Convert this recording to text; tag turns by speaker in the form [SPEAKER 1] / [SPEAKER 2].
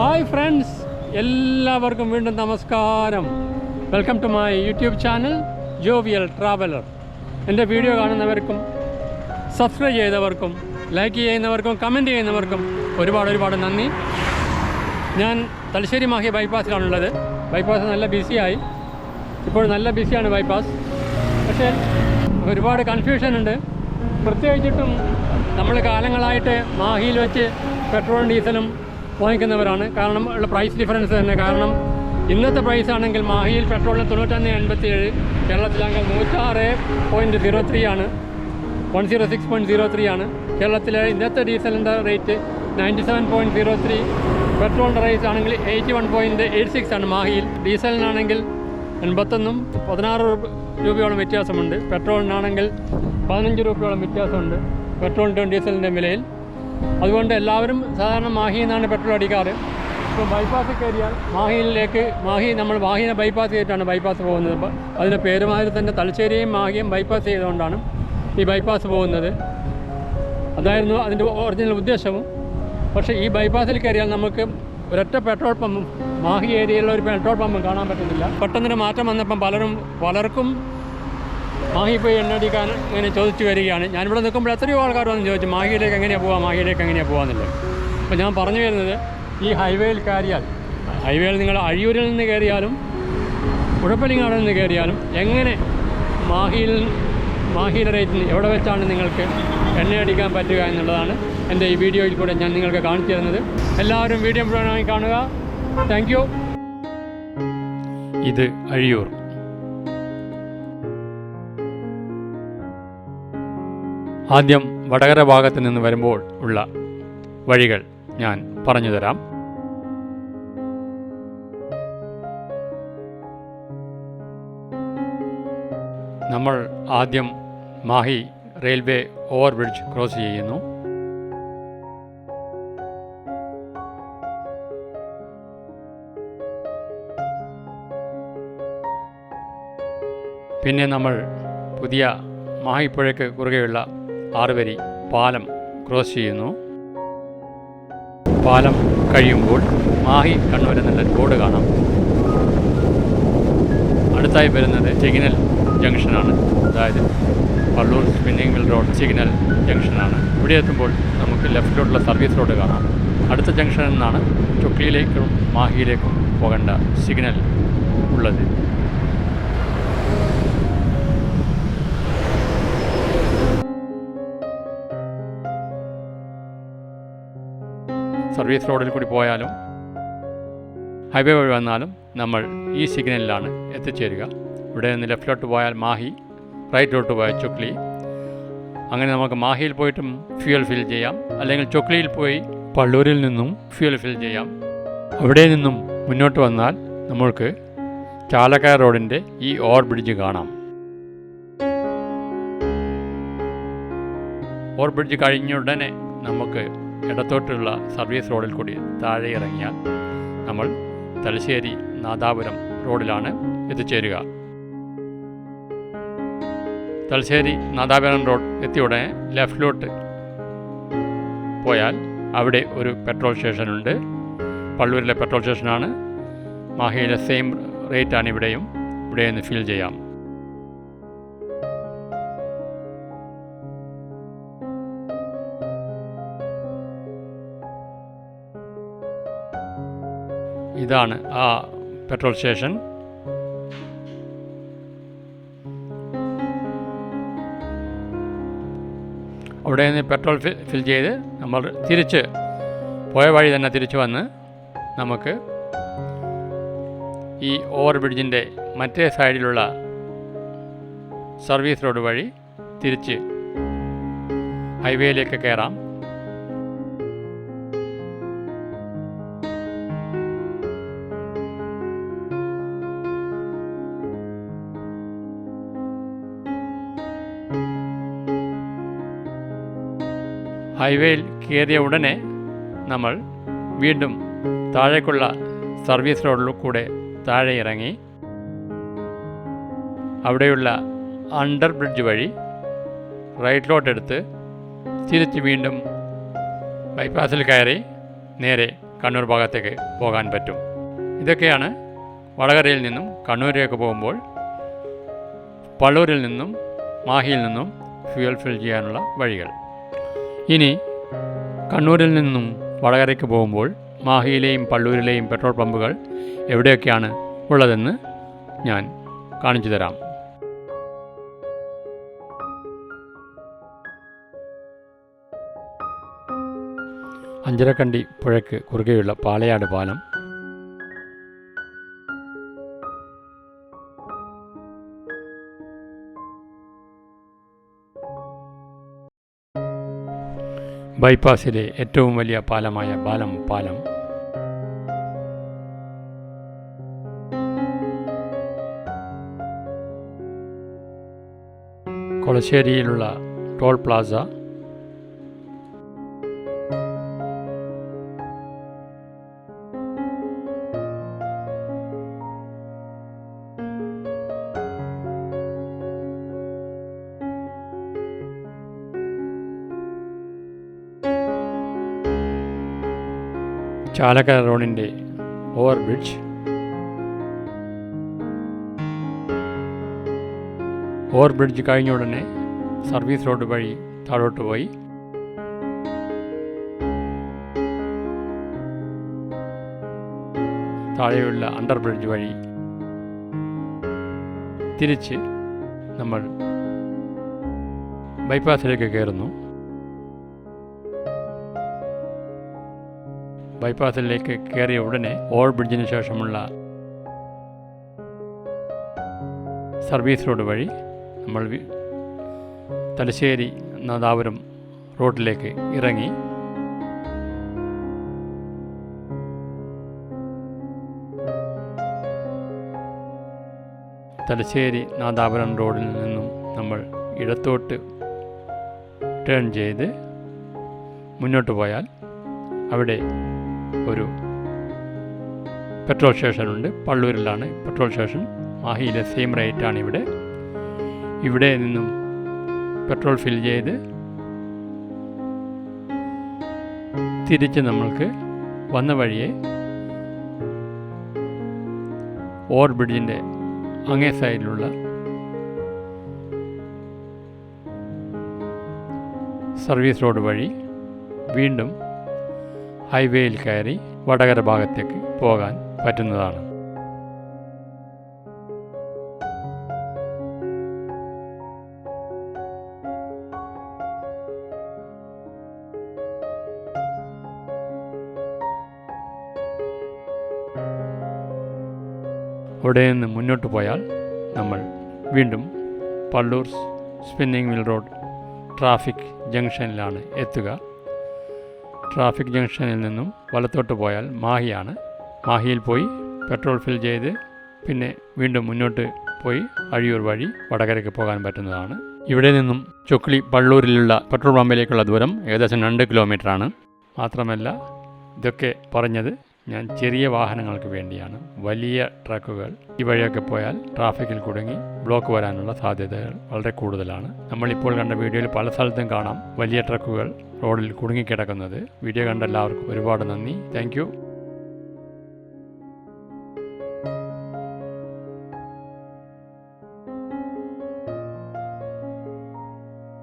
[SPEAKER 1] Hi friends എല്ലാവർക്കും വീണ്ടും നമസ്കാരം. Welcome to my YouTube channel jovial traveller എന്റെ വീഡിയോ കാണുന്നവർക്കും സബ്സ്ക്രൈബ് ചെയ്തവർക്കും ലൈക്ക് ചെയ്യുന്നവർക്കും കമന്റ് ചെയ്യുന്നവർക്കും ഒരുപാട് ഒരുപാട് നന്ദി. ഞാൻ തലശ്ശേരി മാഹി ബൈപ്പാസിലാണുള്ളത് ബൈപ്പാസ് നല്ല ബിസിയായി ഇപ്പോൾ നല്ല ബിസിയാണ് ബൈപ്പാസ് പക്ഷേ ഒരുപാട് കൺഫ്യൂഷൻ ഉണ്ട്. പ്രത്യേകിച്ചിട്ടും നമ്മൾ കാലങ്ങളായിട്ട് മാഹിയിൽ വെച്ച് പെട്രോളും ഡീസലും വാങ്ങിക്കുന്നവരാണ്. കാരണം ഉള്ള പ്രൈസ് ഡിഫറൻസ് തന്നെ. കാരണം ഇന്നത്തെ പ്രൈസ് ആണെങ്കിൽ മാഹിയിൽ പെട്രോളിന് തൊണ്ണൂറ്റൊന്ന് എൺപത്തി ഏഴ് കേരളത്തിലാണെങ്കിൽ നൂറ്റാറ് പോയിന്റ് സീറോ ത്രീ ആണ്. One zero six point zero three ആണ്. കേരളത്തിലെ ഇന്നത്തെ ഡീസലിന്റെ rate ninety seven point zero three പെട്രോളിന്റെ റേറ്റ് ആണെങ്കിൽ eighty one point eight six ആണ് മാഹിയിൽ. ഡീസലിനാണെങ്കിൽ എൺപത്തൊന്നും പതിനാറ് രൂപ- രൂപയോളം വ്യത്യാസമുണ്ട്. പെട്രോളിനാണെങ്കിൽ പതിനഞ്ച് രൂപയോളം വ്യത്യാസമുണ്ട്. പെട്രോളിന്റെയും ഡീസലിന്റെയും വിലയിൽ. അതുകൊണ്ട് എല്ലാവരും സാധാരണ മാഹിയിൽ നിന്നാണ് പെട്രോൾ അടിക്കാറ്. ഇപ്പോൾ ബൈപ്പാസ് കയറിയാൽ മാഹിയിലേക്ക് മാഹി നമ്മൾ മാഹിനെ ബൈപ്പാസ് ചെയ്തിട്ടാണ് ബൈപ്പാസ് പോകുന്നത്. അപ്പോൾ അതിന്റെ പേരുമാതിരി തന്നെ തലശ്ശേരിയും മാഹിയും ബൈപ്പാസ് ചെയ്തുകൊണ്ടാണ് ഈ ബൈപ്പാസ് പോകുന്നത്. അതായിരുന്നു അതിന്റെ ഒറിജിനൽ ഉദ്ദേശവും. പക്ഷേ ഈ ബൈപ്പാസിൽ കയറിയാൽ നമുക്ക് ഒരൊറ്റ പെട്രോൾ പമ്പും മാഹി ഏരിയയിലുള്ള ഒരു പെട്രോൾ പമ്പും കാണാൻ പറ്റുന്നില്ല. പെട്ടെന്നൊരു മാറ്റം വന്നപ്പം പലരും പലർക്കും മാഹി പോയി എണ്ണടിക്കാൻ ഇങ്ങനെ ചോദിച്ചു വരികയാണ്. ഞാനിവിടെ നിൽക്കുമ്പോൾ എത്രയോ ആൾക്കാർ വന്ന് ചോദിച്ചു മാഹിയിലേക്ക് എങ്ങനെയാണ് പോവാം? മാഹിയിലേക്ക് എങ്ങനെയാണ് പോകാമെന്നില്ല അപ്പോൾ ഞാൻ പറഞ്ഞു വരുന്നത് ഈ ഹൈവേയിൽ കയറിയാൽ ഹൈവേയിൽ നിങ്ങൾ അഴിയൂരിൽ നിന്ന് കയറിയാലും ഉഴപ്പലിങ്ങാടിൽ നിന്ന് കയറിയാലും എങ്ങനെ മാഹിയിൽ മാഹിയുടെ റേറ്റിന് എവിടെ വെച്ചാണ് നിങ്ങൾക്ക് എണ്ണയടിക്കാൻ പറ്റുക എന്നുള്ളതാണ് എന്റെ ഈ വീഡിയോയിൽ കൂടെ ഞാൻ നിങ്ങൾക്ക് കാണിച്ചു തരുന്നത്. എല്ലാവരും വീഡിയോ മുഴുവനായി കാണുക. താങ്ക് ഇത് അഴിയൂർ. ആദ്യം വടകര ഭാഗത്ത് നിന്ന് വരുമ്പോൾ ഉള്ള വഴികൾ ഞാൻ പറഞ്ഞു തരാം. നമ്മൾ ആദ്യം Mahi railway over bridge cross ചെയ്യുന്നു. പിന്നെ നമ്മൾ പുതിയ മാഹിപ്പുഴയ്ക്ക് കുറുകെയുള്ള ആറുവരി പാലം ക്രോസ് ചെയ്യുന്നു. പാലം കഴിയുമ്പോൾ മാഹി കണ്ണൂർ എന്നുള്ള റോഡ് കാണാം. അടുത്തായി വരുന്നത് സിഗ്നൽ ജംഗ്ഷനാണ്. അതായത് Pallur spinning mill road signal ജംഗ്ഷനാണ്. ഇവിടെ എത്തുമ്പോൾ നമുക്ക് ലെഫ്റ്റിലോട്ടുള്ള സർവീസ് റോഡ് കാണാം. അടുത്ത ജംഗ്ഷനിൽ നിന്നാണ് ചുക്ലിയിലേക്കും മാഹിയിലേക്കും പോകേണ്ട സിഗ്നൽ ഉള്ളത്. സർവീസ് റോഡിൽ കൂടി പോയാലും ഹൈവേ വഴി വന്നാലും നമ്മൾ ഈ സിഗ്നലിലാണ് എത്തിച്ചേരുക. ഇവിടെ നിന്ന് ലെഫ്റ്റിലോട്ട് പോയാൽ മാഹി റൈറ്റിലോട്ട് പോയാൽ ചുക്ലി. അങ്ങനെ നമുക്ക് മാഹിയിൽ പോയിട്ടും ഫ്യൂൽ ഫിൽ ചെയ്യാം. അല്ലെങ്കിൽ ചുക്ലിയിൽ പോയി പള്ളൂരിൽ നിന്നും ഫ്യൂൽ ഫിൽ ചെയ്യാം. അവിടെ നിന്നും മുന്നോട്ട് വന്നാൽ നമ്മൾക്ക് ചാലക്കാർ റോഡിന്റെ ഈ ഓവർ ബ്രിഡ്ജ് കാണാം. ഓവർ ബ്രിഡ്ജ് കഴിഞ്ഞ ഉടനെ നമുക്ക് ഇടത്തോട്ടുള്ള സർവീസ് റോഡിൽ കൂടി താഴെ ഇറങ്ങിയാൽ നമ്മൾ തലശ്ശേരി നാദാപുരം റോഡിലാണ് എത്തിച്ചേരുക. തലശ്ശേരി നാദാപുരം റോഡ് എത്തിയ ഉടനെ ലെഫ്റ്റിലോട്ട് പോയാൽ അവിടെ ഒരു പെട്രോൾ സ്റ്റേഷനുണ്ട്. പള്ളൂരിലെ പെട്രോൾ സ്റ്റേഷനാണ്. മാഹിയിലെ സെയിം റേറ്റാണ് ഇവിടെയും. ഇവിടെ നിന്ന് ഫിൽ ചെയ്യാം. ഇതാണ് ആ പെട്രോൾ സ്റ്റേഷൻ. അവിടെ നിന്ന് പെട്രോൾ ഫിൽ ചെയ്ത് നമ്മൾ തിരിച്ച് പോയ വഴി തന്നെ തിരിച്ചു വന്ന് നമുക്ക് ഈ ഓവർ ബ്രിഡ്ജിന്റെ മറ്റേ സൈഡിലുള്ള സർവീസ് റോഡ് വഴി തിരിച്ച് ഹൈവേയിലേക്ക് കയറാം. ഹൈവേയിൽ കയറിയ ഉടനെ നമ്മൾ വീണ്ടും താഴേക്കുള്ള സർവീസ് റോഡിൽ കൂടെ താഴെ ഇറങ്ങി. അവിടെയുള്ള അണ്ടർ ബ്രിഡ്ജ് വഴി റൈറ്റിലോട്ടെടുത്ത് തിരിച്ച് വീണ്ടും ബൈപ്പാസിൽ കയറി നേരെ കണ്ണൂർ ഭാഗത്തേക്ക് പോകാൻ പറ്റും. ഇതൊക്കെയാണ് വടകരയിൽ നിന്നും കണ്ണൂരിലേക്ക് പോകുമ്പോൾ പള്ളൂരിൽ നിന്നും മാഹിയിൽ നിന്നും ഫ്യൂൽ ഫിൽ ചെയ്യാനുള്ള വഴികൾ. ഇനി കണ്ണൂരിൽ നിന്നും വടകരയ്ക്ക് പോകുമ്പോൾ മാഹിയിലെയും പള്ളൂരിലെയും പെട്രോൾ പമ്പുകൾ എവിടെയൊക്കെയാണ് ഉള്ളതെന്ന് ഞാൻ കാണിച്ചു തരാം. അഞ്ചരക്കണ്ടി പുഴയ്ക്ക് കുറുകെയുള്ള പാലയാട് പാലം ബൈപ്പാസിലെ ഏറ്റവും വലിയ പാലമായ ബാലം പാലം. കൊളശ്ശേരിയിലുള്ള ടോൾ പ്ലാസ ചാലക്കര റോഡിന്റെ ഓവർ ബ്രിഡ്ജ് ഓവർ ബ്രിഡ്ജ് കഴിഞ്ഞ ഉടനെ സർവീസ് റോഡ് വഴി താഴോട്ട് പോയി. താഴെയുള്ള അണ്ടർ ബ്രിഡ്ജ് വഴി തിരിച്ച് നമ്മൾ ബൈപ്പാസിലേക്ക് കയറുന്നു. ബൈപ്പാസിലേക്ക് കയറിയ ഉടനെ ഓൾ ബ്രിഡ്ജിന് ശേഷമുള്ള സർവീസ് റോഡ് വഴി നമ്മൾ തലശ്ശേരി നാദാപുരം റോഡിലേക്ക് ഇറങ്ങി. തലശ്ശേരി നാദാപുരം റോഡിൽ നിന്നും നമ്മൾ ഇടത്തോട്ട് ടേൺ ചെയ്ത് മുന്നോട്ട് പോയാൽ അവിടെ പെട്രോൾ സ്റ്റേഷനുണ്ട് പള്ളൂരിലാണ് പെട്രോൾ സ്റ്റേഷൻ മാഹിയിലെ സെയിം റേറ്റാണ് ഇവിടെ. ഇവിടെ നിന്നും പെട്രോൾ ഫിൽ ചെയ്ത് തിരിച്ച് നമ്മൾക്ക് വന്ന വഴിയെ ഓവർ ബ്രിഡ്ജിന്റെ അങ്ങേ സൈഡിലുള്ള സർവീസ് റോഡ് വഴി വീണ്ടും ഹൈവേയിൽ കയറി വടകര ഭാഗത്തേക്ക് പോകാൻ പറ്റുന്നതാണ്. അവിടെ നിന്ന് മുന്നോട്ട് പോയാൽ നമ്മൾ വീണ്ടും Pallur spinning mill road traffic ജംഗ്ഷനിലാണ് എത്തുക. ട്രാഫിക് ജംഗ്ഷനിൽ നിന്നും വലത്തോട്ട് പോയാൽ മാഹിയാണ്. മാഹിയിൽ പോയി പെട്രോൾ ഫിൽ ചെയ്ത് പിന്നെ വീണ്ടും മുന്നോട്ട് പോയി അഴിയൂർ വഴി വടകരയ്ക്ക് പോകാൻ പറ്റുന്നതാണ്. ഇവിടെ നിന്നും ചൊക്ലി പള്ളൂരിലുള്ള പെട്രോൾ പമ്പിലേക്കുള്ള ദൂരം ഏകദേശം രണ്ട് കിലോമീറ്ററാണ്. മാത്രമല്ല ഇതൊക്കെ പറഞ്ഞത് ഞാൻ ചെറിയ വാഹനങ്ങൾക്ക് വേണ്ടിയാണ് വലിയ ട്രക്കുകൾ ഈ വഴിയൊക്കെ പോയാൽ ട്രാഫിക്കിൽ കുടുങ്ങി ബ്ലോക്ക് വരാനുള്ള സാധ്യതകൾ വളരെ കൂടുതലാണ്. നമ്മളിപ്പോൾ കണ്ട വീഡിയോയിൽ പല സ്ഥലത്തും കാണാം വലിയ ട്രക്കുകൾ റോഡിൽ കുടുങ്ങിക്കിടക്കുന്നത്. വീഡിയോ കണ്ട എല്ലാവർക്കും ഒരുപാട് നന്ദി. താങ്ക്